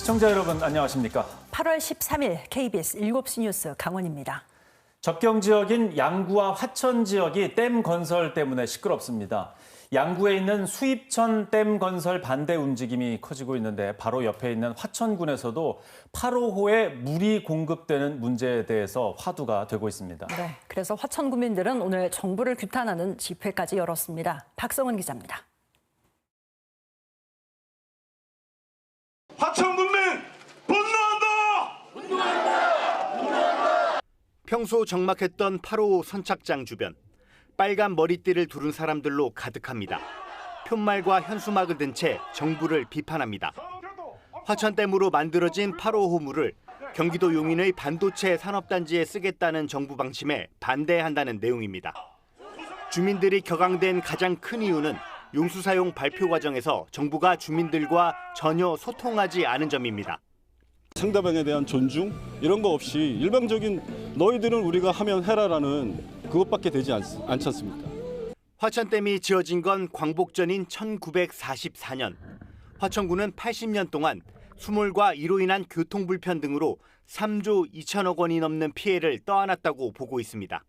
시청자 여러분 안녕하십니까? 8월 13일 KBS 7시 뉴스 강원입니다. 접경 지역인 양구와 화천 지역이 댐 건설 때문에 시끄럽습니다. 양구에 있는 수입천 댐 건설 반대 움직임이 커지고 있는데 바로 옆에 있는 화천군에서도 8호호에 물이 공급되는 문제에 대해서 화두가 되고 있습니다. 네, 그래서 화천 구민들은 오늘 정부를 규탄하는 집회까지 열었습니다. 박성은 기자입니다. 하천군민 분노한다! 평소 적막했던 8호 선착장 주변 빨간 머리띠를 두른 사람들로 가득합니다. 푯말과 현수막을 든 채 정부를 비판합니다. 화천댐으로 만들어진 8호 호물을 경기도 용인의 반도체 산업단지에 쓰겠다는 정부 방침에 반대한다는 내용입니다. 주민들이 격앙된 가장 큰 이유는 용수 사용 발표 과정에서 정부가 주민들과 전혀 소통하지 않은 점입니다. 상대방에 대한 존중 이런 거 없이 일방적인 너희들은 우리가 하면 해라라는 그것밖에 되지 않, 않지 않습니까? 화천댐이 지어진 건 광복전인 1944년. 화천군은 80년 동안 수몰과 이로 인한 교통 불편 등으로 3조 2천억 원이 넘는 피해를 떠안았다고 보고 있습니다.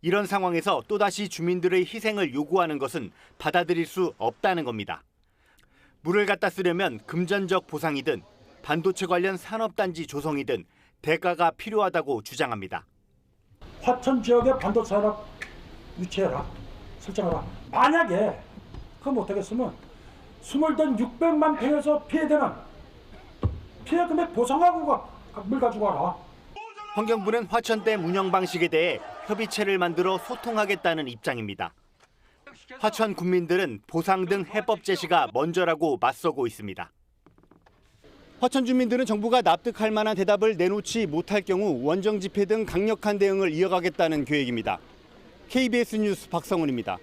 이런 상황에서 또다시 주민들의 희생을 요구하는 것은 받아들일 수 없다는 겁니다. 물을 갖다 쓰려면 금전적 보상이든 반도체 관련 산업단지 조성이 든 대가가 필요하다고 주장합니다. 화천 지역의 반도체 산업 유치해라 설정하라 만약에 그거 못하겠으면 스물던 600만 평에서 피해되는 피해 금액 보상하고 가, 물 가지고 와라 환경부는 화천댐 운영 방식에 대해 협의체를 만들어 소통하겠다는 입장입니다. 화천 군민들은 보상 등 해법 제시가 먼저라고 맞서고 있습니다. 화천 주민들은 정부가 납득할 만한 대답을 내놓지 못할 경우 원정 집회 등 강력한 대응을 이어가겠다는 계획입니다. KBS 뉴스 박성훈입니다.